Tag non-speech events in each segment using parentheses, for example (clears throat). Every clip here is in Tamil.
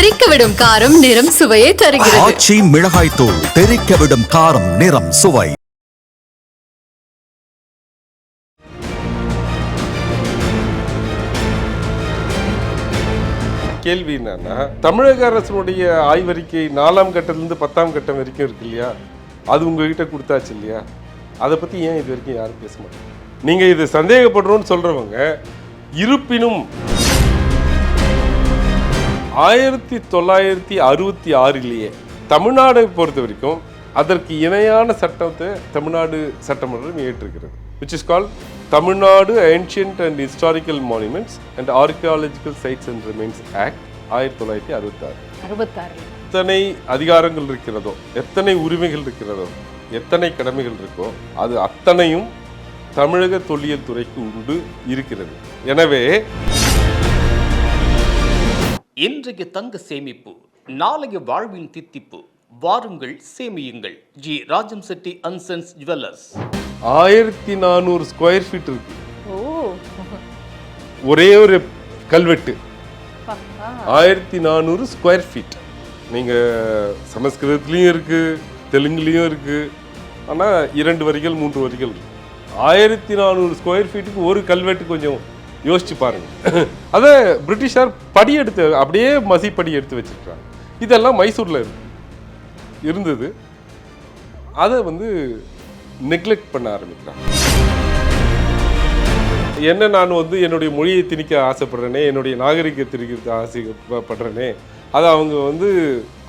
தெறிக்கவிடும் காரம் நிறம் சுவையை தருகிறது. ஆச்சி மிளகாய் தூள் தெறிக்க விடும் காரம் நிறம் சுவை. கேள்வி என்னன்னா தமிழக அரசனுடைய ஆய்வறிக்கை நாலாம் கட்டத்திலிருந்து பத்தாம் கட்டம் வரைக்கும் இருக்கு இல்லையா? அது உங்ககிட்ட கொடுத்தாச்சு இல்லையா? அதை பத்தி ஏன் இது வரைக்கும் யாரும் பேச மாட்டாங்க? நீங்க இது சந்தேகப்படுறோம்னு சொல்றவங்க இருப்பினும் ஆயிரத்தி தொள்ளாயிரத்தி அறுபத்தி ஆறிலேயே தமிழ்நாடை பொறுத்த வரைக்கும் அதற்கு இணையான சட்டத்தை தமிழ்நாடு சட்டமன்றம் ஏற்றிருக்கிறது which is called Tamil Nadu ancient and historical monuments and archaeological sites and remains act ஆயிரத்தி தொள்ளாயிரத்தி அறுபத்தாறு. அறுபத்தாறு எத்தனை அதிகாரங்கள் இருக்கிறதோ எத்தனை உரிமைகள் இருக்கிறதோ எத்தனை கடமைகள் இருக்கோ அது அத்தனையும் தமிழக தொல்லியல் துறைக்கு உண்டு இருக்கிறது. எனவே இன்றைய தங்க சேமிப்பு நாளைய வாழ்வின் தித்திப்பு. வாருங்கள் சேமியுங்கள். G. Rajam Chetty and sons jewellers ஆயிரத்தி நானூறு ஸ்கொயர் ஃபீட் இருக்கு. ஓ. ஒரே ஒரு கல்வெட்டு. ஆயிரத்தி நானூறு ஸ்கொயர் ஃபீட் நீங்கள் சமஸ்கிருதத்துலேயும் இருக்குது தெலுங்குலேயும் இருக்குது ஆனால் இரண்டு வரிகள் மூன்று வரிகள் இருக்கு. ஆயிரத்தி நானூறு ஸ்கொயர் ஃபீட்டுக்கு ஒரு கல்வெட்டு கொஞ்சம் யோசிச்சு பாருங்க. அதை பிரிட்டிஷார் படி எடுத்து அப்படியே மசிப்படி எடுத்து வச்சுருக்காங்க. இதெல்லாம் மைசூரில் இருக்கு இருந்தது. அதை வந்து நெக்லெக்ட் பண்ண ஆரம்பிக்கிறாங்க. என்ன நான் வந்து என்னுடைய மொழியை திணிக்க ஆசைப்படுறேனே என்னுடைய நாகரிகத்தை திணிக்க ஆசைப்படுறேனே அதை அவங்க வந்து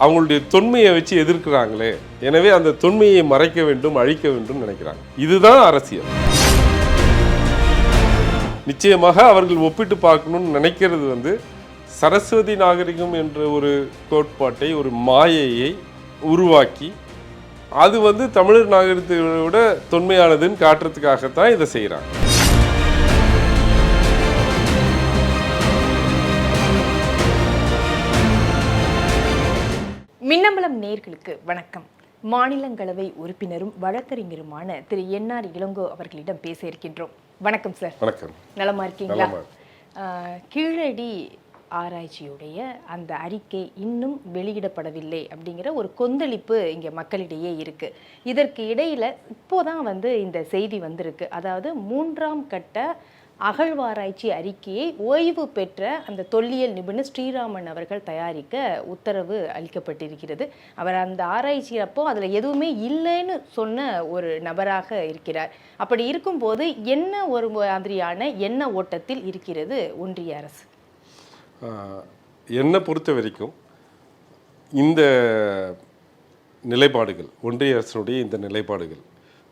அவங்களுடைய தொன்மையை வச்சு எதிர்க்கிறாங்களே எனவே அந்த தொன்மையை மறைக்க வேண்டும் அழிக்க வேண்டும் நினைக்கிறாங்க. இதுதான் அரசியல். நிச்சயமாக அவர்கள் ஒப்பிட்டு பார்க்கணும்னு நினைக்கிறது வந்து சரஸ்வதி நாகரிகம் என்ற ஒரு கோட்பாட்டை ஒரு மாயையை உருவாக்கி அது வந்து தமிழர் நாகரிகத்தை விட தொன்மையானதுன்னு காட்டுறதுக்காகத்தான் இதை செய்கிறாங்க. மின்னம்பலம் நேர்களுக்கு வணக்கம். மாநிலங்களவை உறுப்பினரும் வழக்கறிஞருமான திரு என்ஆர் இளங்கோ அவர்களிடம் பேச இருக்கின்றோம். வணக்கம் சார் வணக்கம். நலமா இருக்கீங்களா? கீழடி ஆராய்ச்சியுடைய அந்த அறிக்கை இன்னும் வெளியிடப்படவில்லை அப்படிங்கிற ஒரு கொந்தளிப்பு இங்க மக்களிடையே இருக்கு. இதற்கு இடையில இப்போதான் வந்து இந்த செய்தி வந்திருக்கு. அதாவது மூன்றாம் கட்ட அகழ்வாராய்ச்சி அறிக்கையை ஓய்வு பெற்ற அந்த தொல்லியல் நிபுணர் ஸ்ரீராமன் அவர்கள் தயாரிக்க உத்தரவு அளிக்கப்பட்டிருக்கிறது. அவர் அந்த ஆராய்ச்சி அப்போ அதில் எதுவுமே இல்லைன்னு சொன்ன ஒரு நபராக இருக்கிறார். அப்படி இருக்கும்போது என்ன ஒரு மாதிரியான எண்ண ஓட்டத்தில் இருக்கிறது ஒன்றிய அரசு? என்னை பொறுத்த வரைக்கும் இந்த நிலைப்பாடுகள் ஒன்றிய அரசனுடைய இந்த நிலைப்பாடுகள்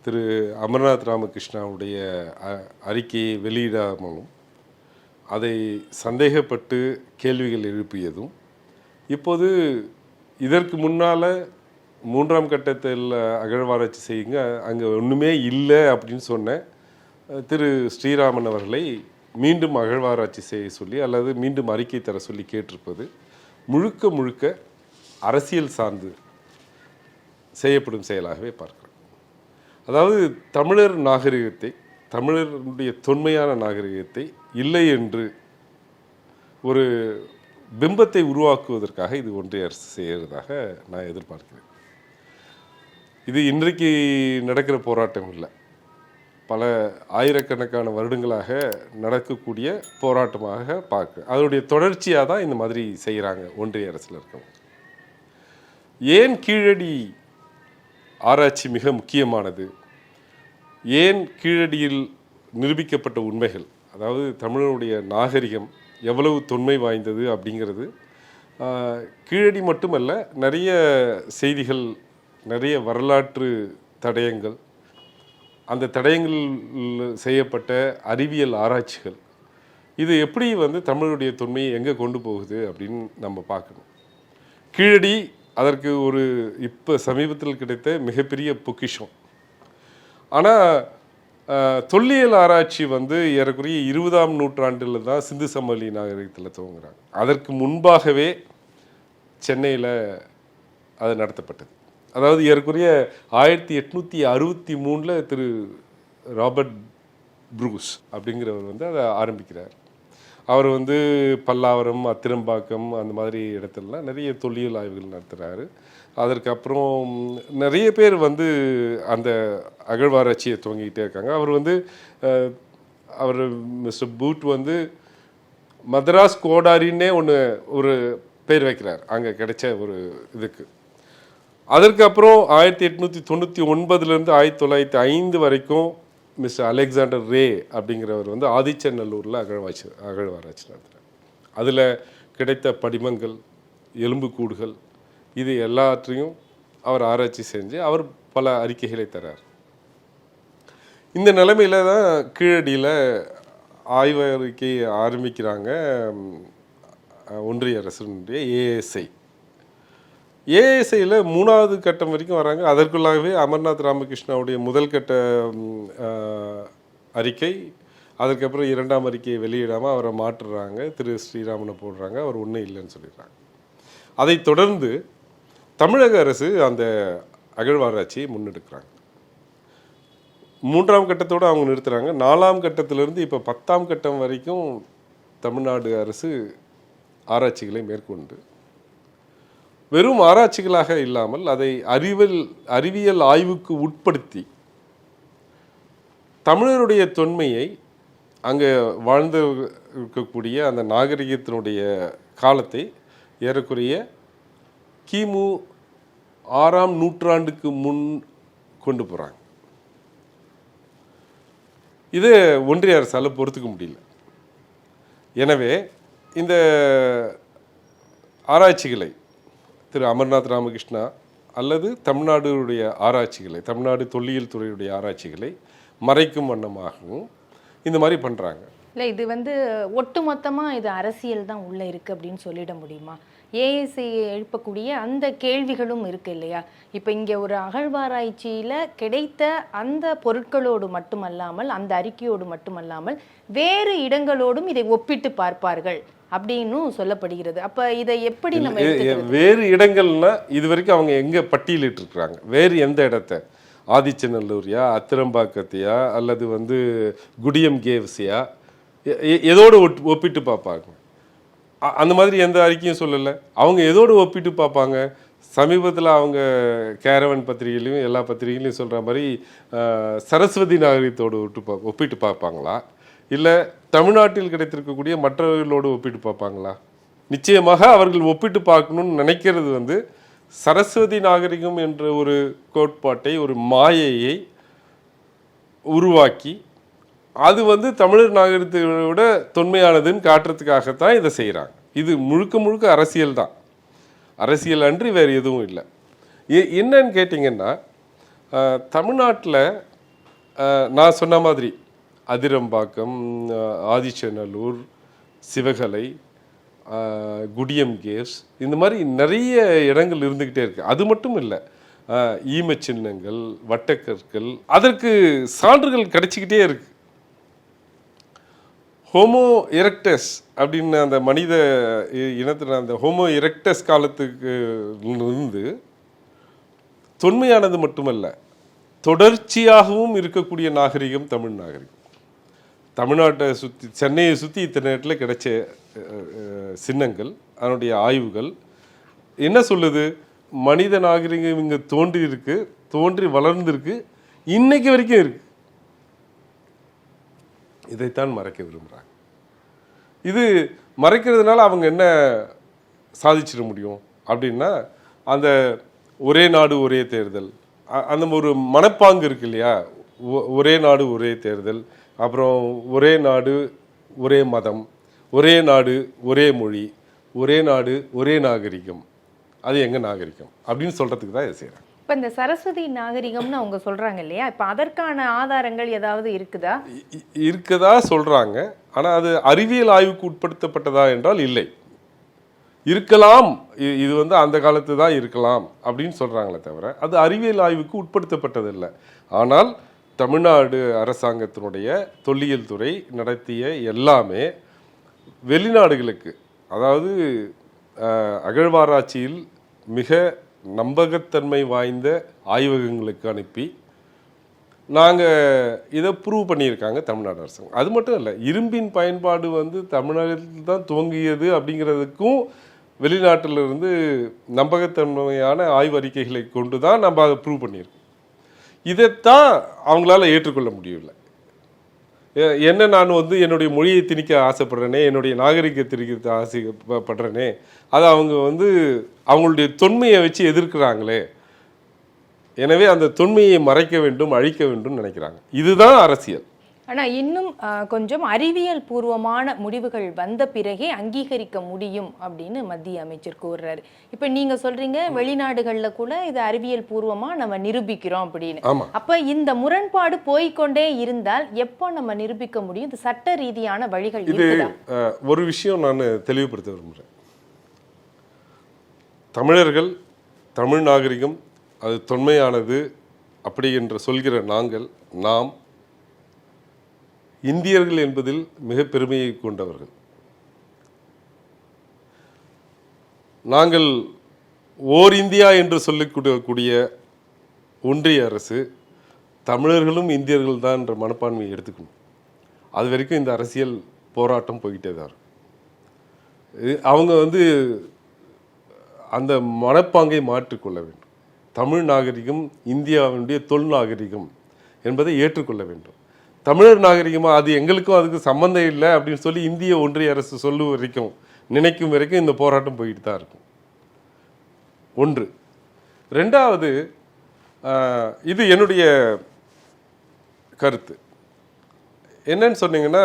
திரு அமர்நாத் ராமகிருஷ்ணாவுடைய அ- அறிக்கையை வெளியிடாமலும் அதை சந்தேகப்பட்டு கேள்விகள் எழுப்பியதும் இப்போது இதற்கு முன்னால் மூன்றாம் கட்டத்தில் அகழ்வாராய்ச்சி செய்யுங்க அங்கே ஒன்றுமே இல்லை அப்படின்னு சொன்ன திரு ஸ்ரீராமன் அவர்களை மீண்டும் அகழ்வாராய்ச்சி செய்ய சொல்லி அல்லது மீண்டும் அறிக்கை தர சொல்லி கேட்டிருப்பது முழுக்க முழுக்க அரசியல் சார்ந்து செய்யப்படும் செயலாகவே பார்க்க அதாவது தமிழர் நாகரிகத்தை தமிழருடைய தொன்மையான நாகரிகத்தை இல்லை என்று ஒரு பிம்பத்தை உருவாக்குவதற்காக இது ஒன்றிய அரசு செய்கிறதாக நான் எதிர்பார்க்கிறேன். இது இன்றைக்கு நடக்கிற போராட்டம் இல்லை பல ஆயிரக்கணக்கான வருடங்களாக நடக்கக்கூடிய போராட்டமாக பார்க்க அதனுடைய தொடர்ச்சியாக தான் இந்த மாதிரி செய்கிறாங்க ஒன்றிய அரசில் இருக்கவங்க. ஏன் கீழடி ஆராய்ச்சி மிக முக்கியமானது. ஏன் கீழடியில் நிரூபிக்கப்பட்ட உண்மைகள் அதாவது தமிழனுடைய நாகரிகம் எவ்வளவு தொன்மை வாய்ந்தது அப்படிங்கிறது கீழடி மட்டுமல்ல நிறைய செய்திகள் நிறைய வரலாற்று தடயங்கள் அந்த தடயங்களில் செய்யப்பட்ட அறிவியல் ஆராய்ச்சிகள் இது எப்படி வந்து தமிழுடைய தொன்மையை எங்கே கொண்டு போகுது அப்படின்னு நம்ம பார்க்கணும். கீழடி அதற்கு ஒரு இப்போ சமீபத்தில் கிடைத்த மிகப்பெரிய பொக்கிஷம். ஆனால் தொல்லியல் ஆராய்ச்சி வந்து ஏறக்குறைய இருபதாம் நூற்றாண்டில் தான் சிந்து சமவெளி நாகரிகத்தில் துவங்குறாங்க. அதற்கு முன்பாகவே சென்னையில் அது நடத்தப்பட்டது. அதாவது ஏறக்குறைய ஆயிரத்தி எட்நூற்றி அறுபத்தி மூணில் திரு ராபர்ட் ப்ரூஸ் அப்படிங்கிறவர் வந்து அதை ஆரம்பிக்கிறார். அவர் வந்து பல்லாவரம் அத்திரம்பாக்கம் அந்த மாதிரி இடத்துலலாம் நிறைய தொல்லியல் ஆய்வுகள் நடத்துகிறாரு அதற்கப்புறம் நிறைய பேர் வந்து அந்த அகழ்வாராய்ச்சியை துவங்கிக்கிட்டே இருக்காங்க. அவர் வந்து அவர் மிஸ்டர் பூட் வந்து மதராஸ் கோடாரின்னே ஒன்று ஒரு பேர் வைக்கிறார். அங்கே கிடைச்ச ஒரு இதுக்கு. அதற்கு அப்புறம் ஆயிரத்தி எட்நூற்றி தொண்ணூற்றி ஒன்பதுலேருந்து ஆயிரத்தி தொள்ளாயிரத்தி ஐந்து வரைக்கும் மிஸ்டர் அலெக்சாண்டர் ரே அப்படிங்கிறவர் வந்து ஆதிச்சநல்லூரில் அகழ்வாய்ச்சி அகழ்வாராய்ச்சி நடத்துகிறார் அதில் கிடைத்த படிமங்கள் எலும்புக்கூடுகள் இது எல்லாற்றையும் அவர் ஆராய்ச்சி செஞ்சு அவர் பல அறிக்கைகளை தரார். இந்த நிலைமையில் தான் கீழடியில் ஆய்வறிக்கை ஆரம்பிக்கிறாங்க ஒன்றிய அரசினுடைய ஏஎஸ்ஐ ஏஎஸ்ஐயில் மூணாவது கட்டம் வரைக்கும் வராங்க. அதற்குள்ளாகவே அமர்நாத் ராமகிருஷ்ணாவுடைய முதல் கட்ட அறிக்கை அதுக்கப்புறம் இரண்டாம் அறிக்கையை வெளியிடாமல் அவரை மாற்றுறாங்க. திரு. ஸ்ரீராமனை போடுறாங்க. அவர் ஒன்றும் இல்லைன்னு சொல்லிடுறாங்க. அதை தொடர்ந்து தமிழக அரசு அந்த அகழ்வாராய்ச்சியை முன்னெடுக்கிறாங்க. மூன்றாம் கட்டத்தோடு அவங்க நிறுத்துகிறாங்க நாலாம் கட்டத்திலிருந்து இப்போ பத்தாம் கட்டம் வரைக்கும் தமிழ்நாடு அரசு ஆராய்ச்சிகளை மேற்கொண்டு வெறும் ஆராய்ச்சிகளாக இல்லாமல் அதை அறிவியல் அறிவியல் ஆய்வுக்கு உட்படுத்தி தமிழருடைய தொன்மையை அங்கே வாழ்ந்து இருக்கக்கூடிய அந்த நாகரிகத்தினுடைய காலத்தை ஏறக்குறைய கிமு ஆறாம் நூற்றாண்டுக்கு முன் கொண்டு போகிறாங்க இது ஒன்றிய அரசால் பொறுத்துக்க முடியல. எனவே இந்த ஆராய்ச்சிகளை திரு அமர்நாத் ராமகிருஷ்ணா அல்லது தமிழ்நாடுடைய ஆராய்ச்சிகளை தமிழ்நாடு தொல்லியல் துறையுடைய ஆராய்ச்சிகளை மறைக்கும் வண்ணமாகவும் இந்த மாதிரி பண்ணுறாங்க இல்லை இது வந்து ஒட்டுமொத்தமாக இது அரசியல் தான் உள்ளே இருக்கு அப்படின்னு சொல்லிட முடியுமா? ஏஎஸ்ஐ எழுப்பக்கூடிய அந்த கேள்விகளும் இருக்கு இல்லையா? இப்போ இங்கே ஒரு அகழ்வாராய்ச்சியில கிடைத்த அந்த பொருட்களோடு மட்டுமல்லாமல் அந்த அறிக்கையோடு மட்டுமல்லாமல் வேறு இடங்களோடும் இதை ஒப்பிட்டு பார்ப்பார்கள் அப்படின்னும் சொல்லப்படுகிறது. அப்ப இதை எப்படி நம்ம வேறு இடங்கள்னா இது வரைக்கும் அவங்க எங்கே பட்டியலிட்டு இருக்கிறாங்க வேறு எந்த இடத்த? ஆதிச்சநல்லூரியா அத்திரம்பாக்கத்தையா அல்லது வந்து குடியம் கேவ்ஸியா? எதோடு ஒப்பிட்டு பார்ப்பாங்க? அந்த மாதிரி எந்த அறிக்கையும் சொல்லலை. அவங்க எதோடு ஒப்பிட்டு பார்ப்பாங்க. சமீபத்தில் அவங்க கேரவன் பத்திரிகையிலையும் எல்லா பத்திரிகையிலையும் சொல்கிற மாதிரி சரஸ்வதி நாகரிகத்தோடு ஒட்டு பா ஒப்பிட்டு பார்ப்பாங்களா? இல்லை தமிழ்நாட்டில் கிடைத்திருக்கக்கூடிய மற்றவர்களோடு ஒப்பிட்டு பார்ப்பாங்களா? நிச்சயமாக அவர்கள் ஒப்பிட்டு பார்க்கணும்னு நினைக்கிறது வந்து சரஸ்வதி நாகரிகம் என்ற ஒரு கோட்பாட்டை ஒரு மாயையை உருவாக்கி அது வந்து தமிழர் நாகரிகத்தை விட தொன்மையானதுன்னு காட்டுறதுக்காகத்தான் இதை செய்கிறாங்க இது முழுக்க முழுக்க அரசியல் தான். அரசியல் அன்றி வேறு எதுவும் இல்லை. ஏ என்னன்னு கேட்டிங்கன்னா தமிழ்நாட்டில் நான் சொன்ன மாதிரி அதிரம்பாக்கம் ஆதிச்சநல்லூர் சிவகலை குடியம் கேவ்ஸ் இந்த மாதிரி நிறைய இடங்கள் இருந்துக்கிட்டே இருக்குது அது மட்டும் இல்லை ஈமச் சின்னங்கள் வட்டக்கற்கள் அதற்கு சான்றுகள் கிடைச்சிக்கிட்டே இருக்குது ஹோமோ எரெக்டஸ் அப்படின்னு அந்த மனித இ- அந்த ஹோமோ எரெக்டஸ் காலத்துக்கு இருந்து தொன்மையானது மட்டுமல்ல தொடர்ச்சியாகவும் இருக்கக்கூடிய நாகரிகம் தமிழ் நாகரிகம். தமிழ்நாட்டை சுற்றி சென்னையை சுற்றி இத்தனை இடத்துல கிடைச்ச சின்னங்கள் அதனுடைய ஆய்வுகள். என்ன சொல்லுது? மனித நாகரிகம் இங்கே தோன்றி இருக்கு தோன்றி வளர்ந்துருக்கு இன்னைக்கு வரைக்கும் இருக்குது இதைத்தான் மறைக்க விரும்புகிறாங்க இது மறைக்கிறதுனால அவங்க என்ன சாதிச்சிட முடியும் அப்படின்னா அந்த ஒரே நாடு ஒரே தேர்தல். அந்த ஒரு மனப்பாங்கு இருக்கு இல்லையா? ஒ- ஒரே நாடு ஒரே தேர்தல். அப்புறம் ஒரே நாடு ஒரே மதம். ஒரே நாடு ஒரே மொழி. ஒரே நாடு ஒரே நாகரிகம். அது எங்கள் நாகரிகம்? அப்படின்னு சொல்கிறதுக்கு தான் இதை செய்கிறாங்க இப்போ இந்த சரஸ்வதி நாகரிகம்னு அவங்க சொல்கிறாங்க இல்லையா? இப்போ அதற்கான ஆதாரங்கள் ஏதாவது இருக்குதா? இ- சொல்கிறாங்க ஆனால் அது அறிவியல் ஆய்வுக்கு உட்படுத்தப்பட்டதா என்றால் இல்லை. இருக்கலாம். இது வந்து அந்த காலத்து தான் இருக்கலாம் அப்படின்னு சொல்கிறாங்களே தவிர அது அறிவியல் ஆய்வுக்கு உட்படுத்தப்பட்டதில்லை. ஆனால் தமிழ்நாடு அரசாங்கத்தினுடைய தொல்லியல் துறை நடத்திய எல்லாமே வெளிநாடுகளுக்கு அதாவது அகழ்வாராய்ச்சியில் மிக நம்பகத்தன்மை வாய்ந்த ஆய்வகங்களுக்கு அனுப்பி நாங்கள் இதை ப்ரூவ் பண்ணியிருக்காங்க தமிழ்நாடு அரசாங்கம். அது மட்டும் இல்லை இரும்பின் பயன்பாடு வந்து தமிழகத்தில் தான் துவங்கியது அப்படிங்கிறதுக்கும் வெளிநாட்டில் இருந்து நம்பகத்தன்மையான ஆய்வறிக்கைகளை கொண்டு தான் நம்ம அதை ப்ரூவ் பண்ணியிருக்கோம். இதைத்தான் அவங்களால ஏற்றுக்கொள்ள முடியவில்லை. என்ன நான் வந்து என்னுடைய மொழியை திணிக்க ஆசைப்படுறேனே என்னுடைய நாகரிக திணிக்க ஆசைப்படுறேனே அதை அவங்க வந்து அவங்களுடைய தொன்மையை வச்சு எதிர்க்கிறாங்களே. எனவே அந்த தொன்மையை மறைக்க வேண்டும் அழிக்க வேண்டும் நினைக்கிறாங்க. இதுதான் அரசியல். ஆனா இன்னும் கொஞ்சம் அறிவியல் பூர்வமான முடிவுகள் வந்த பிறகே அங்கீகரிக்க முடியும் அப்படின்னு மத்திய அமைச்சர் கூறுறாரு. இப்ப நீங்க சொல்றீங்க வெளிநாடுகள்ல கூட இது அறிவியல் பூர்வமா நம்ம நிரூபிக்கிறோம் அப்படின்னு. அப்ப இந்த முரண்பாடு போய்க்கொண்டே இருந்தால் எப்போ நம்ம நிரூபிக்க முடியும்? இது சட்ட ரீதியான வழிகள் இது ஒரு விஷயம் நான் தெளிவுபடுத்த விரும்புகிறேன் தமிழர்கள் தமிழ் நாகரிகம் அது தொன்மையானது அப்படி என்று சொல்கிற நாங்கள் நாம் இந்தியர்கள் என்பதில் மிக பெருமையை கொண்டவர்கள். நாங்கள் ஓர் இந்தியா என்று சொல்லிக்கூடிய ஒன்றிய அரசு தமிழர்களும் இந்தியர்கள் தான் என்ற மனப்பான்மையை எடுத்துக்கணும். அது வரைக்கும் இந்த அரசியல் போராட்டம் போய்கிட்டே தான் அவங்க வந்து அந்த மனப்பாங்கை மாற்றிக்கொள்ள வேண்டும். தமிழ் நாகரிகம் இந்தியாவினுடைய தொல் நாகரிகம் என்பதை ஏற்றுக்கொள்ள வேண்டும். தமிழர் நாகரிகமாக அது எங்களுக்கும் அதுக்கு சம்மந்தம் இல்லை அப்படின்னு சொல்லி இந்திய ஒன்றிய அரசு சொல்லும் வரைக்கும் நினைக்கும் வரைக்கும் இந்த போராட்டம் போயிட்டு தான் இருக்கும். ஒன்று. ரெண்டாவது இது என்னுடைய கருத்து. என்னன்னு சொன்னீங்கன்னா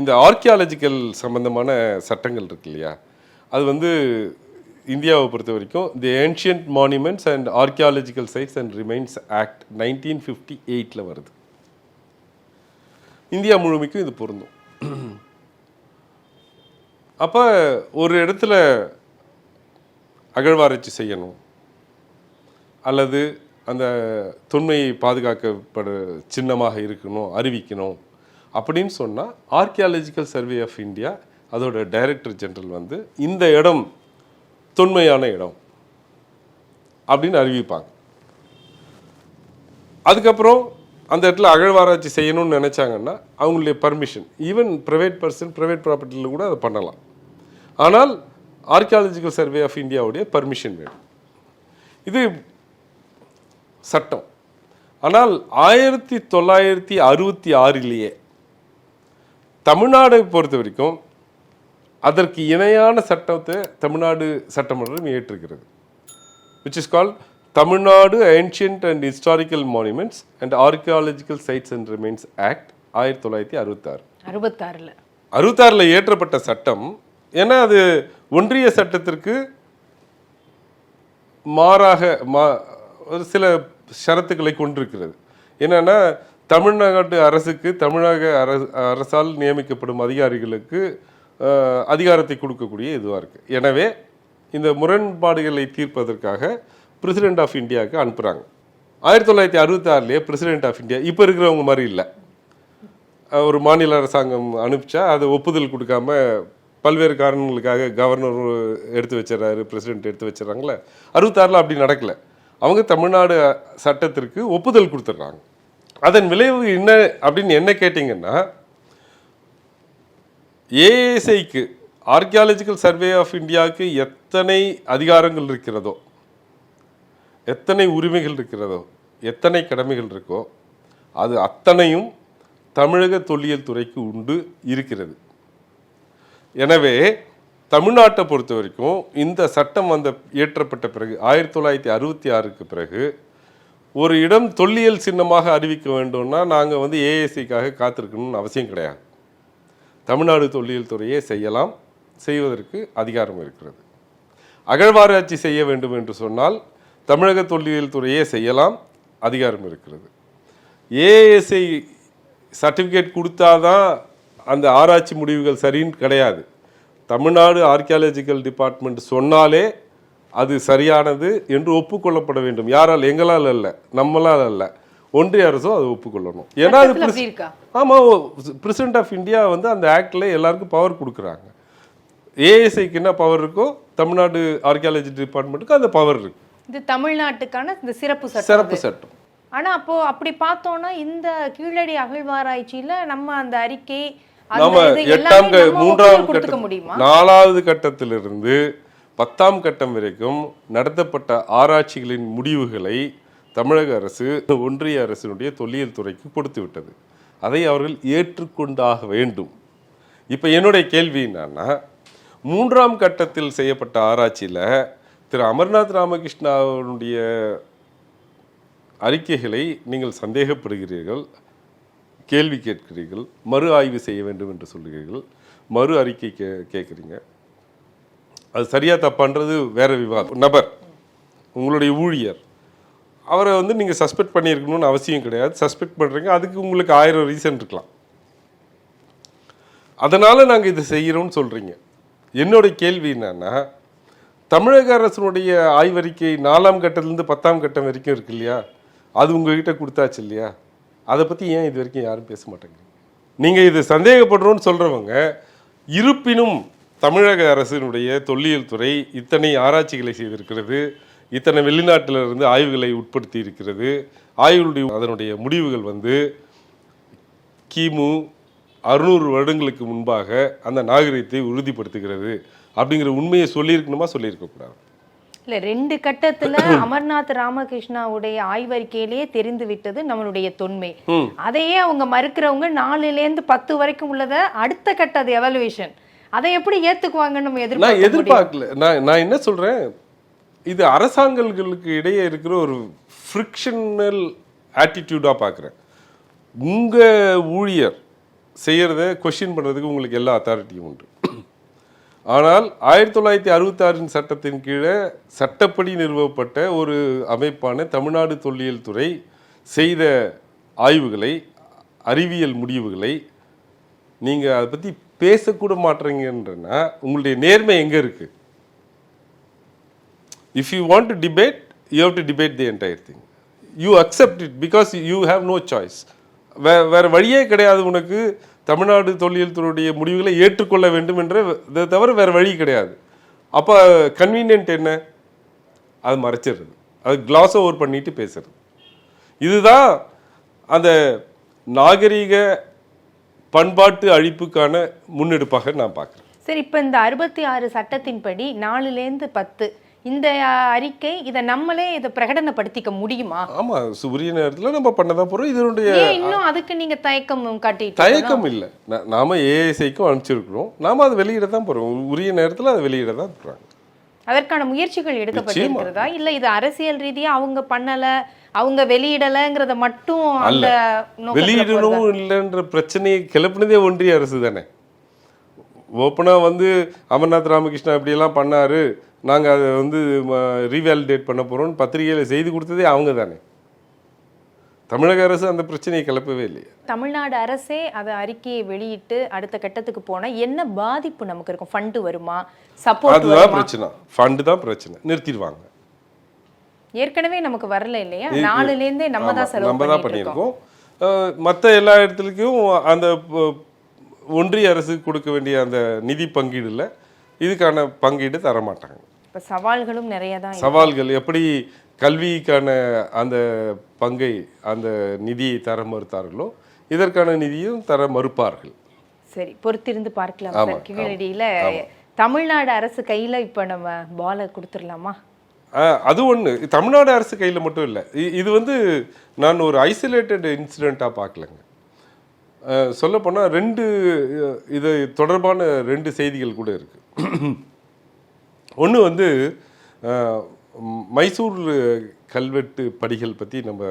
இந்த ஆர்கியாலஜிக்கல் சம்பந்தமான சட்டங்கள் இருக்கு இல்லையா? அது வந்து இந்தியாவை பொறுத்த வரைக்கும் the ancient monuments and archaeological sites and remains act nineteen fifty எயிட்டில் வருது. இந்தியா முழுமைக்கும் இது பொருந்தும். அப்போ ஒரு இடத்துல அகழ்வாராய்ச்சி செய்யணும். அல்லது அந்த தொன்மையை பாதுகாக்கப்பட சின்னமாக இருக்கணும் அறிவிக்கணும். அப்படின்னு சொன்னால் ஆர்கியாலஜிக்கல் சர்வே ஆஃப் இந்தியா அதோட டைரக்டர் ஜெனரல் வந்து இந்த இடம் தொன்மையான இடம் அப்படின்னு அறிவிப்பாங்க. அதுக்கப்புறம் அந்த இடத்துல அகழ்வாராய்ச்சி செய்யணும்னு நினச்சாங்கன்னா அவங்களுடைய permission even private person private ப்ராப்பர்ட்டியில் கூட அதை பண்ணலாம். ஆனால் ஆர்கியாலஜிக்கல் சர்வே ஆஃப் இந்தியாவுடைய பர்மிஷன் வேணும். இது சட்டம். ஆனால் ஆயிரத்தி தொள்ளாயிரத்தி அறுபத்தி ஆறிலேயே தமிழ்நாடை பொறுத்த வரைக்கும் அதற்கு இணையான சட்டத்தை தமிழ்நாடு சட்டமன்றம் ஏற்றிருக்கிறது. Which is called Tamil Nadu ancient and historical monuments and archaeological sites and remains act ஆயிரத்தி தொள்ளாயிரத்தி அறுபத்தாறு. அறுபத்தாறுல. அறுபத்தாறில் இயற்றப்பட்ட சட்டம் ஏன்னா அது ஒன்றிய சட்டத்திற்கு மாறாக மா ஒரு சில ஷரத்துக்களை கொண்டிருக்கிறது. என்னன்னா தமிழ்நாடு அரசுக்கு தமிழக அரசு அரசால் நியமிக்கப்படும் அதிகாரிகளுக்கு அதிகாரத்தை கொடுக்கக்கூடிய இதுவாக இருக்குது எனவே இந்த முரண்பாடுகளை தீர்ப்பதற்காக பிரசிடெண்ட் ஆஃப் இந்தியாவுக்கு அனுப்புகிறாங்க ஆயிரத்தி தொள்ளாயிரத்தி அறுபத்தாறுலேயே பிரசிடென்ட் ஆஃப் இந்தியா இப்போ இருக்கிறவங்க மாதிரி இல்லை. ஒரு மாநில அரசாங்கம் அனுப்பிச்சா அதை ஒப்புதல் கொடுக்காம பல்வேறு காரணங்களுக்காக கவர்னர் எடுத்து வச்சிடறாரு பிரசிடென்ட் எடுத்து வச்சிடறாங்களே அறுபத்தாறில் அப்படி நடக்கல. அவங்க தமிழ்நாடு சட்டத்திற்கு ஒப்புதல் கொடுத்துட்றாங்க. அதன் விளைவு என்ன அப்படின்னு என்ன கேட்டிங்கன்னா ஏஎஸ்ஐக்கு ஆர்கியாலஜிக்கல் சர்வே ஆஃப் இந்தியாவுக்கு எத்தனை அதிகாரங்கள் இருக்கிறதோ எத்தனை உரிமைகள் இருக்கிறதோ எத்தனை கடமைகள் இருக்கோ அது அத்தனையும் தமிழக தொல்லியல் துறைக்கு உண்டு இருக்கிறது. எனவே தமிழ்நாட்டை பொறுத்த வரைக்கும் இந்த சட்டம் வந்த இயற்றப்பட்ட பிறகு ஆயிரத்தி தொள்ளாயிரத்தி அறுபத்தி ஆறுக்கு பிறகு ஒரு இடம் தொல்லியல் சின்னமாக அறிவிக்க வேண்டும்னா நாங்கள் வந்து ஏஎஸ்சிக்காக காத்திருக்கணும்னு அவசியம் கிடையாது. தமிழ்நாடு தொல்லியல் துறையே செய்யலாம் செய்வதற்கு அதிகாரம் இருக்கிறது. அகழ்வாராய்ச்சி செய்ய வேண்டும் என்று சொன்னால் தமிழக தொல்லியல் துறையே செய்யலாம் அதிகாரம் இருக்கிறது. ஏஎஸ்ஐ சர்டிஃபிகேட் கொடுத்தாதான் அந்த ஆராய்ச்சி முடிவுகள் சரின்னு கிடையாது. தமிழ்நாடு ஆர்கியாலஜிக்கல் டிபார்ட்மெண்ட் சொன்னாலே அது சரியானது என்று ஒப்புக்கொள்ளப்பட வேண்டும். யாரால்? எங்களால் அல்ல நம்மளால் அல்ல. ஒன்றிய அரசும் அதை ஒப்புக்கொள்ளணும். ஏன்னா அது? ஆமாம் பிரசிடென்ட் ஆஃப் இந்தியா வந்து அந்த ஆக்டில் எல்லாருக்கும் பவர் கொடுக்குறாங்க. ஏஎஸ்ஐக்கு என்ன பவர் இருக்கோ தமிழ்நாடு ஆர்கியாலஜி டிபார்ட்மெண்ட்டுக்கு அந்த பவர் இருக்கு. இது தமிழ்நாட்டுக்கான இந்த சிறப்பு சட்டம் சிறப்பு சட்டம். ஆனா அப்போ அப்படி பார்த்தோம்னா இந்த கீழடி அகழ்வாராய்ச்சியில நம்ம அந்த அறிக்கை நாம எட்டாம் மூன்றாம் ஒப்புதல் கொடுத்துக்க கட்ட முடியுமா? நாலாவது கட்டத்திலிருந்து பத்தாம் கட்டம் வரைக்கும் நடத்தப்பட்ட ஆராய்ச்சிகளின் முடிவுகளை தமிழக அரசு ஒன்றிய அரசினுடைய தொல்லியல் துறைக்கு கொடுத்து விட்டது. அதை அவர்கள் ஏற்றுக்கொண்டாக வேண்டும். இப்போ என்னுடைய கேள்வி என்னன்னா மூன்றாம் கட்டத்தில் செய்யப்பட்ட ஆராய்ச்சியில திரு அமர்நாத் ராமகிருஷ்ணாவுடைய அறிக்கைகளை நீங்கள் சந்தேகப்படுகிறீர்கள் கேள்வி கேட்கிறீர்கள் மறு ஆய்வு செய்ய வேண்டும் என்று சொல்லுகிறீர்கள் மறு அறிக்கை கே கேட்குறீங்க. அது சரியாக தப்பான்றது வேற விவாதம். நபர் உங்களுடைய ஊழியர் அவரை வந்து நீங்கள் சஸ்பெக்ட் பண்ணியிருக்கணும்னு அவசியம் கிடையாது. சஸ்பெக்ட் பண்ணுறீங்க அதுக்கு உங்களுக்கு ஆயிரம் ரீசன் இருக்கலாம். அதனால் நாங்கள் இதை செய்கிறோம்னு சொல்கிறீங்க என்னுடைய கேள்வி என்னன்னா தமிழக அரசினுடைய ஆய்வறிக்கை நாலாம் கட்டத்திலேருந்து பத்தாம் கட்டம் வரைக்கும் இருக்கு இல்லையா? அது உங்ககிட்ட கொடுத்தாச்சு இல்லையா? அதை பற்றி ஏன் இது வரைக்கும் யாரும் பேச மாட்டேங்கிறீங்க? நீங்கள் இது சந்தேகப்படுறோன்னு சொல்கிறவங்க இருப்பினும் தமிழக அரசினுடைய தொல்லியல் துறை இத்தனை ஆராய்ச்சிகளை செய்திருக்கிறது இத்தனை வெளிநாட்டிலிருந்து ஆய்வுகளை உட்படுத்தி இருக்கிறது ஆய்வுடைய அதனுடைய முடிவுகள் வந்து கிமு அறுநூறு வருடங்களுக்கு முன்பாக அந்த நாகரிகத்தை உறுதிப்படுத்துகிறது. அப்படிங்கிற உண்மையை சொல்லியிருக்கணுமா? சொல்லியிருக்க கூடாது இல்ல ரெண்டு கட்டத்துல (coughs) அமர்நாத் ராமகிருஷ்ணாவுடைய ஆய்வறிக்கையிலேயே தெரிந்து விட்டது நம்மளுடைய தொன்மை. அதையே அவங்க மறுக்கிறவங்க நாலுல இருந்து பத்து வரைக்கும் உள்ளத அடுத்த கட்ட அது எவல்யூஷன் அதை எப்படி ஏத்துக்குவாங்கன்னு நம்ம நான் எதிர்பார்க்க? எதிர்பார்க்கல. நான் நான் என்ன சொல்றேன்? இது அரசாங்கங்களுக்கு இடையே இருக்கிற ஒரு ஃப்ரிக்ஷனல் ஆட்டிடியூடாக பார்க்குறேன். உங்க ஊழியர் செய்யறத கொஷின் பண்ணுறதுக்கு உங்களுக்கு எல்லா அத்தாரிட்டியும் உண்டு. ஆனால் ஆயிரத்தி தொள்ளாயிரத்தி அறுபத்தாறின் சட்டத்தின் கீழே சட்டப்படி நிறுவப்பட்ட ஒரு அமைப்பான தமிழ்நாடு தொல்லியல் துறை செய்த ஆய்வுகளை அறிவியல் முடிவுகளை நீங்கள் அதை பற்றி பேசக்கூட மாட்டீங்கன்றனா உங்களுடைய நேர்மை எங்கே இருக்குது if you want to debate you have to debate the entire thing you accept it because you have no choice வே வேற வழியே கிடையாது உனக்கு. தமிழ்நாடு தொல்லியல் துறையுடைய முடிவுகளை ஏற்றுக்கொள்ள வேண்டும் என்ற இதை தவிர வேறு வழி கிடையாது. அப்போ கன்வீனியன்ட் என்ன? அது மறைச்சிடுறது. அது கிளாஸ் ஓவர் பண்ணிட்டு பேசுறது. இதுதான் அந்த நாகரிக பண்பாட்டு அழிப்புக்கான முன்னெடுப்பாக நான் பார்க்குறேன். சரி இப்போ இந்த அறுபத்தி ஆறு சட்டத்தின்படி நாலுலேருந்து பத்து இந்த அறிக்கை இதை நம்மளே இதை பிரகடனப்படுத்திக்க முடியுமா? ஆமாம் உரிய நேரத்தில் நம்ம பண்ண தான் போகிறோம் இதனுடைய இன்னும் அதுக்கு நீங்க தயக்கம் காட்டிட்டு தயக்கம் இல்லை. நாம ஏஎஸ்ஐக்கும் அனுப்பிச்சிருக்கிறோம். நாம அதை வெளியிட தான் போகிறோம் உரிய நேரத்தில் அதை வெளியிட தான் போகிறாங்க அதற்கான முயற்சிகள் எடுக்கப்பட்டிருக்கிறதா? இல்ல இது அரசியல் ரீதியா அவங்க பண்ணல அவங்க வெளியிடலங்கிறத மட்டும் அந்த? வெளியிடணும் இல்லைன்ற பிரச்சனையை கிளப்புனதே ஒன்றிய அரசு தானே. ஓப்பனாக வந்து அமர்நாத் ராமகிருஷ்ணா இப்படியெல்லாம் பண்ணாரு. நாங்கள் அதை வந்து ரீவேலிடேட் பண்ண போகிறோம்னு பத்திரிகையில் செய்தி கொடுத்ததே அவங்க தானே. தமிழக அரசு அந்த பிரச்சனையை கிளப்பவே இல்லையே. தமிழ்நாடு அரசே அதை அறிக்கையை வெளியிட்டு அடுத்த கட்டத்துக்கு போனா என்ன பாதிப்பு நமக்கு இருக்கும்? ஃபண்டு வருமா? சப்போர்ட் அதுதான் பிரச்சனை. ஃபண்டு தான் பிரச்சனை. நிறுத்திடுவாங்க. ஏற்கனவே நமக்கு வரல இல்லையா? நாலுல இருந்தே நம்ம தான் செலவு நம்ம தான் பண்ணியிருக்கோம். மற்ற எல்லா இடத்துலையும் அந்த ஒன்றிய அரசு கொடுக்க வேண்டிய அந்த நிதி பங்கீடுல இதுக்கான பங்கீடு தர மாட்டாங்க இப்ப சவால்களும் நிறைய தான். சவால்கள் எப்படி கல்விக்கான அந்த பங்கை அந்த நிதியை தர மறுத்தார்களோ இதற்கான நிதியும் தர மறுப்பார்கள். சரி பொறுத்திருந்து பார்க்கலாம். சார் கீழடியில தமிழ்நாடு அரசு கையில இப்ப நம்ம பாலை கொடுத்துடலாமா? அது ஒன்று தமிழ்நாடு அரசு கையில் மட்டும் இல்லை. இது வந்து நான் ஒரு ஐசோலேட்டட் இன்சிடெண்ட்டாக பார்க்கலங்க. சொல்லப்போனால் ரெண்டு இது தொடர்பான ரெண்டு செய்திகள் கூட இருக்கு. ஒன்று வந்து மைசூர் கல்வெட்டு படிகள் பற்றி நம்ம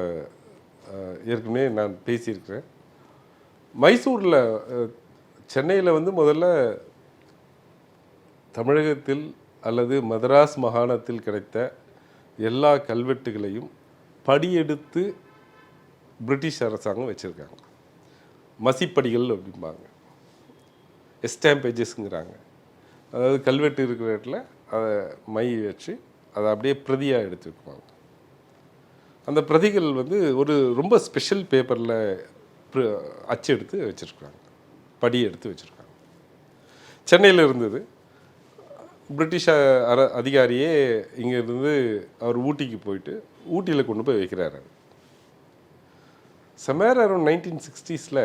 ஏற்கனவே நான் பேசியிருக்கிறேன். மைசூரில் சென்னையில் வந்து முதல்ல தமிழகத்தில் அல்லது மதராஸ் மாகாணத்தில் கிடைத்த எல்லா கல்வெட்டுகளையும் படியெடுத்து பிரிட்டிஷ் அரசாங்கம் வச்சுருக்காங்க. மசிப்படிகள் அப்படிம்பாங்க. எஸ்டாம்பேஜஸ்ங்கிறாங்க. அதாவது கல்வெட்டு இருக்கிற இடத்துல அதை மை வச்சு அதை அப்படியே பிரதியாக எடுத்துக்குவாங்க. அந்த பிரதிகள் வந்து ஒரு ரொம்ப ஸ்பெஷல் பேப்பரில் அச்சு எடுத்து வச்சுருக்காங்க. படி எடுத்து வச்சுருக்காங்க. சென்னையில் இருந்தது. பிரிட்டிஷ் அர அதிகாரியே இங்கேருந்து அவர் ஊட்டிக்கு போயிட்டு ஊட்டியில் கொண்டு போய் வைக்கிறாரு சமேர் அரௌண்ட் நைன்டீன் சிக்ஸ்டீஸில்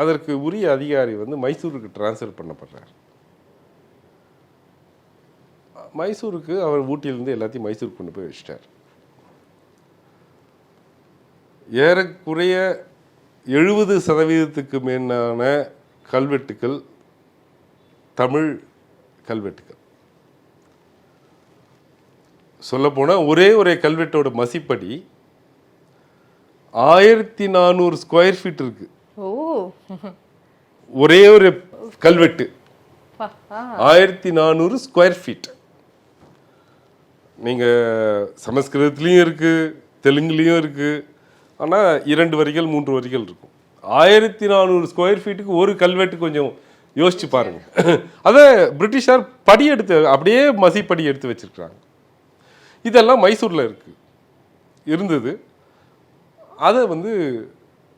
அதற்கு உரிய அதிகாரி வந்து மைசூருக்கு ட்ரான்ஸ்ஃபர் பண்ணப்படுறார். மைசூருக்கு அவர் ஊட்டியிலேருந்து எல்லாத்தையும் மைசூருக்கு கொண்டு போய் வச்சிட்டார். ஏறக்குறைய எழுபது சதவீதத்துக்கு மேலான கல்வெட்டுக்கள் தமிழ் கல்வெட்டுக்கள் சொல்லப்போனால் ஒரே ஒரே கல்வெட்டோட மசிப்படி ஆயிரத்தி நானூறு ஸ்கொயர் ஃபீட் இருக்கு. ஒரே ஒரு கல்வெட்டு. ஆயிரத்தி நானூறு ஸ்கொயர் ஃபீட். நீங்கள் சமஸ்கிருதத்துலேயும் இருக்குது தெலுங்குலேயும் இருக்குது ஆனால் இரண்டு வரிகள் மூன்று வரிகள் இருக்கும். ஆயிரத்தி நானூறு ஸ்கொயர் ஃபீட்டுக்கு ஒரு கல்வெட்டு கொஞ்சம் யோசிச்சு பாருங்க. அதை பிரிட்டிஷார் படி எடுத்து அப்படியே மசிப்படி எடுத்து வச்சிருக்கிறாங்க. இதெல்லாம் மைசூரில் இருக்குது இருந்தது. அதை வந்து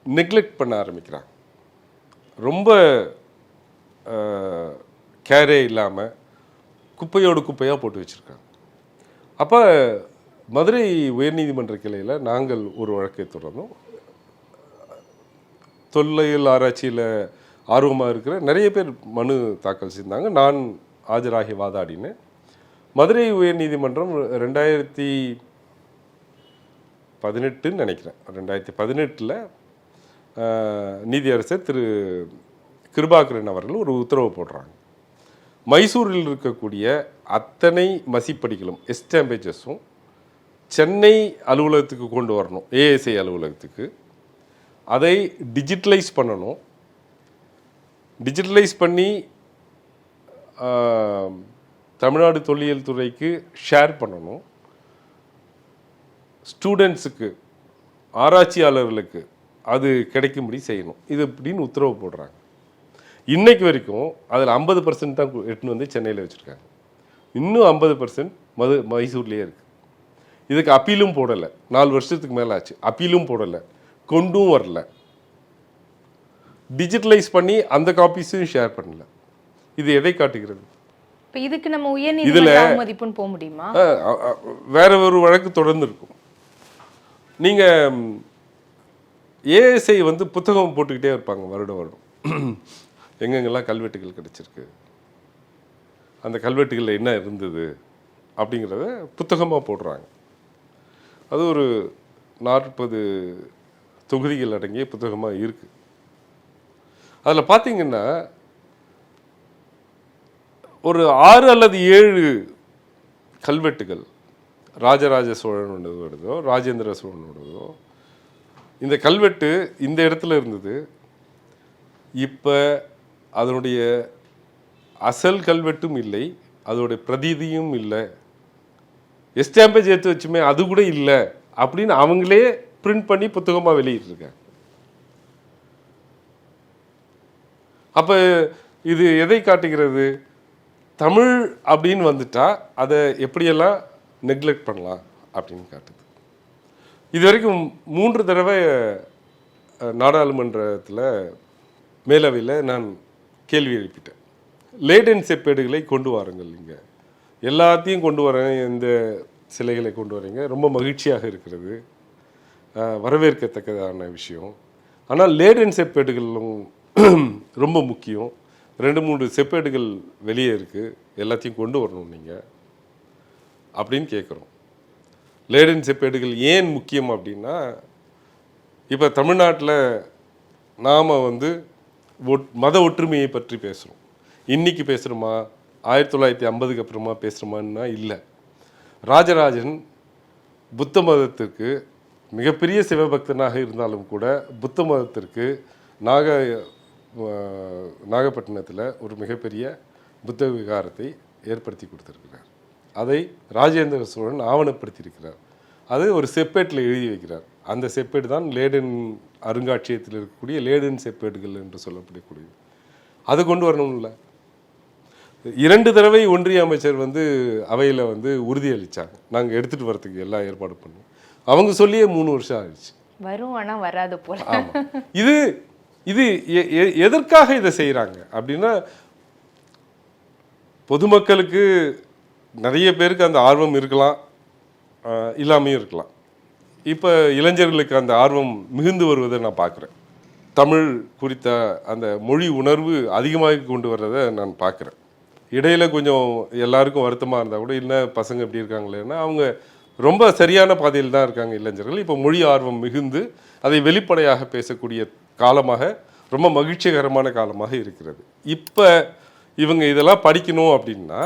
நெக்லெக்ட் பண்ண ஆரம்பிக்கிறாங்க. ரொம்ப கேரே இல்லாமல் குப்பையோடு குப்பையாக போட்டு வச்சுருக்காங்க. அப்போ மதுரை உயர்நீதிமன்ற கிளையில் நாங்கள் ஒரு வழக்கை தொடர்ந்தோம். தொல்லையில் ஆராய்ச்சியில் ஆர்வமாக இருக்கிற நிறைய பேர் மனு தாக்கல் செய்தாங்க. நான் ஆஜராகி வாதாடினேன். மதுரை உயர்நீதிமன்றம் ரெண்டாயிரத்தி பதினெட்டுன்னு நினைக்கிறேன். ரெண்டாயிரத்தி பதினெட்டில் நீதியரசர் திரு கிருபாகரன் அவர்கள் ஒரு உத்தரவு போடுறாங்க. மைசூரில் இருக்கக்கூடிய அத்தனை மசிப்படிகளும் எஸ்டாம்பேஜஸும் சென்னை அலுவலகத்துக்கு கொண்டு வரணும் ஏஎஸ்ஐ அலுவலகத்துக்கு. அதை டிஜிட்டலைஸ் பண்ணணும். டிஜிட்டலைஸ் பண்ணி தமிழ்நாடு தொல்லியல் துறைக்கு ஷேர் பண்ணணும். ஸ்டூடெண்ட்ஸுக்கு ஆராய்ச்சியாளர்களுக்கு அது கிடைக்கும்படி செய்யணும். இது இப்படின்னு உத்தரவு போடுறாங்க. இன்னைக்கு வரைக்கும் அதில் ஐம்பது பர்சன்ட் தான் எடுத்துன்னு வந்து சென்னையில் வச்சுருக்காங்க. இன்னும் ஐம்பது பர்சன்ட் மது மைசூர்லேயே இருக்குது இதுக்கு அப்பீலும் போடலை. நாலு வருஷத்துக்கு மேலே ஆச்சு. அப்பீலும் போடலை. கொண்டும் வரல. டிஜிட்டலைஸ் பண்ணி அந்த காப்பீஸையும் ஷேர் பண்ணல. இது எதை காட்டுகிறது? இப்ப இதுக்கு நம்ம உயர்நீதிமன்ற அவமதிப்புன்னு போக முடியுமா? வேற ஒரு வழக்கு தொடர்ந்து இருக்கும். நீங்க ஏஎஸ்ஐ வந்து புத்தகம் போட்டுக்கிட்டே இருப்பாங்க வருடம் வருடம். எங்கெங்கெல்லாம் கல்வெட்டுகள் கிடச்சிருக்கு? அந்த கல்வெட்டுகளில் என்ன இருந்தது? அப்படிங்கிறத புத்தகமாக போடுறாங்க. அது ஒரு நாற்பது தொகுதிகள் அடங்கிய புத்தகமாக இருக்கு. அதில் பார்த்தீங்கன்னா ஒரு ஆறு அல்லது ஏழு கல்வெட்டுகள் ராஜராஜ சோழனுடையதோ ராஜேந்திர சோழனுடையதோ இந்த கல்வெட்டு இந்த இடத்துல இருந்தது. இப்போ அதனுடைய அசல் கல்வெட்டும் இல்லை அதோடைய பிரதீதியும் இல்லை. எஸ்டாம்பேஜ் எடுத்து வச்சுமே அது கூட இல்லை அப்படின்னு அவங்களே பிரிண்ட் பண்ணி புத்தகமாக வெளியிட்டிருக்காங்க. அப்போ இது எதை காட்டுகிறது? தமிழ் அப்படின்னு வந்துட்டா அதை எப்படியெல்லாம் நெக்லெக்ட் பண்ணலாம் அப்படின்னு காட்டுது. இது வரைக்கும் மூன்று தடவை நாடாளுமன்றத்தில் மேலவையில் நான் கேள்வி எழுப்பிட்டேன். லேடன் செப்பேடுகளை கொண்டு வாருங்கள் நீங்கள் எல்லாத்தையும் கொண்டு வரேன் இந்த சிலைகளை கொண்டு வரீங்க. ரொம்ப மகிழ்ச்சியாக இருக்கிறது. வரவேற்கத்தக்கதான விஷயம். ஆனால் லேடன் செப்பேடுகளும் (clears throat) ரொம்ப முக்கியம். ரெண்டு மூன்று செப்பேடுகள் வெளியே இருக்குது எல்லாத்தையும் கொண்டு வரணும் நீங்கள் அப்படின்னு கேட்குறோம் லேடன் செப்பேடுகள் ஏன் முக்கியம் அப்படின்னா இப்போ தமிழ்நாட்டில் நாம் வந்து மத ஒற்றுமையை பற்றி பேசுகிறோம் இன்றைக்கி பேசுகிறோமா ஆயிரத்தி தொள்ளாயிரத்தி ஐம்பதுக்கு அப்புறமா பேசுகிறோமான்னா இல்லை. ராஜராஜன் புத்த மதத்திற்கு மிகப்பெரிய சிவபக்தனாக இருந்தாலும் கூட புத்த மதத்திற்கு நாக நாகப்பட்டினத்தில் ஒரு மிகப்பெரிய புத்த விகாரத்தை ஏற்படுத்தி கொடுத்துருக்கிறார். அதை ராஜேந்திர சோழன் ஆவணப்படுத்தியிருக்கிறார். அது ஒரு செப்பேட்டில் எழுதி வைக்கிறார். அந்த செப்பேட்டு தான் லேடன் அருங்காட்சியகத்தில் இருக்கக்கூடிய லேடன் செப்பேடுகள் என்று சொல்லப்படக்கூடியது. அதை கொண்டு வரணும்ல. இரண்டு தடவை ஒன்றிய அமைச்சர் வந்து அவையில் வந்து உறுதியளித்தாங்க நாங்கள் எடுத்துகிட்டு வரதுக்கு எல்லா ஏற்பாடு பண்ணோம். அவங்க சொல்லியே மூணு வருஷம் ஆயிடுச்சு. வரும் ஆனா வராது போல. இது இது எதற்காக இதை செய்கிறாங்க அப்படின்னா பொதுமக்களுக்கு நிறைய பேருக்கு அந்த ஆர்வம் இருக்கலாம் இல்லாமையும் இருக்கலாம். இப்போ இளைஞர்களுக்கு அந்த ஆர்வம் மிகுந்து வருவதை நான் பார்க்குறேன் தமிழ் குறித்த அந்த மொழி உணர்வு அதிகமாகி கொண்டு வர்றதை நான் பார்க்குறேன் இடையில கொஞ்சம் எல்லாருக்கும் வருத்தமாக இருந்தால் கூட என்ன பசங்க எப்படி இருக்காங்களேன்னா அவங்க ரொம்ப சரியான பாதையில் தான் இருக்காங்க இளைஞர்கள். இப்போ மொழி ஆர்வம் மிகுந்து அதை வெளிப்படையாக பேசக்கூடிய காலமாக ரொம்ப மகிழ்ச்சிகரமான காலமாக இருக்கிறது. இப்போ இவங்க இதெல்லாம் படிக்கணும் அப்படின்னா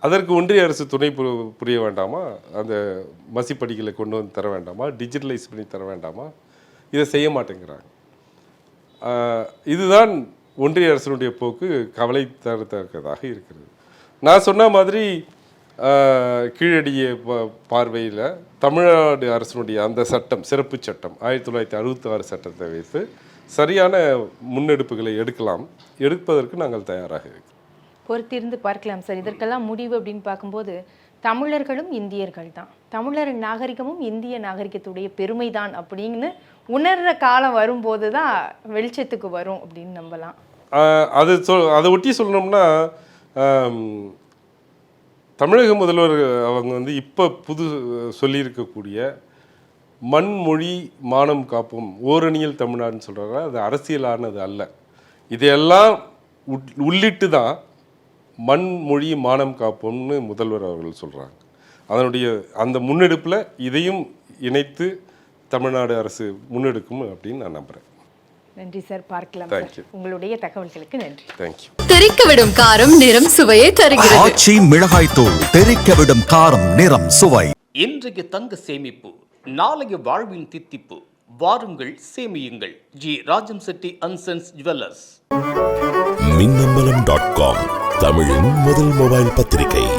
அதற்கு ஒன்றிய அரசு துணை பு- புரிய வேண்டாமா? அந்த மசிப்படிகளை கொண்டு வந்து தர வேண்டாமா? டிஜிட்டலைஸ் பண்ணி தர வேண்டாமா? இதை செய்ய மாட்டேங்கிறாங்க. இதுதான் ஒன்றிய அரசினுடைய போக்கு. கவலை தரத்தக்கதாக இருக்கிறது. நான் சொன்ன மாதிரி கீழடிய ப- பார்வையில் தமிழ்நாடு அரசனுடைய அந்த சட்டம் சிறப்பு சட்டம் ஆயிரத்தி தொள்ளாயிரத்தி அறுபத்தி ஆறு சட்டத்தை வைத்து சரியான முன்னெடுப்புகளை எடுக்கலாம். எடுப்பதற்கு நாங்கள் தயாராக இருக்கிறோம். பொறுத்திருந்து பார்க்கலாம் சார். இதற்கெல்லாம் முடிவு அப்படின்னு பார்க்கும்போது தமிழர்களும் இந்தியர்கள் தான். தமிழர் நாகரிகமும் இந்திய நாகரிகத்துடைய பெருமை தான் அப்படின்னு உணர்ற காலம் வரும்போது தான் வெளிச்சத்துக்கு வரும் அப்படின்னு நம்பலாம். அது சொல் அதை ஒட்டி சொல்லணும்னா தமிழக முதல்வர் அவங்க வந்து இப்போ புது சொல்லியிருக்கக்கூடிய மண்மொழி மானம் காப்போம் ஓரணியில் தமிழ்நாடுன்னு சொல்கிறாங்க அது அரசியலானது அல்ல. இதையெல்லாம் உள்ளிட்டு தான் மண்மொழி மானம் காப்போம்னு முதல்வர் அவர்கள் சொல்கிறாங்க அதனுடைய அந்த முன்னெடுப்பில் இதையும் இணைத்து தமிழ்நாடு அரசு முன்னெடுக்கும் அப்படின்னு நான் நம்புகிறேன் நன்றி சார் பார்க்கலாம் Thank you. சார் உங்களுடைய தகவல்களுக்கு நன்றி. தேங்க்யூ தெறிக்க விடும் காரம் நிறம் சுவையை தருகிறது. ஆச்சி மிளகாய் தூள் தெறிக்க விடும் காரம் நிறம் சுவை. இன்றைய தங்க சேமிப்பு நாளைய வாழ்வின் தித்திப்பு. வாருங்கள் சேமியுங்கள். G. Rajam Chetty and sons jewellers. Minnambalam dot com தமிழின் முதல் மொபைல் பத்திரிகை.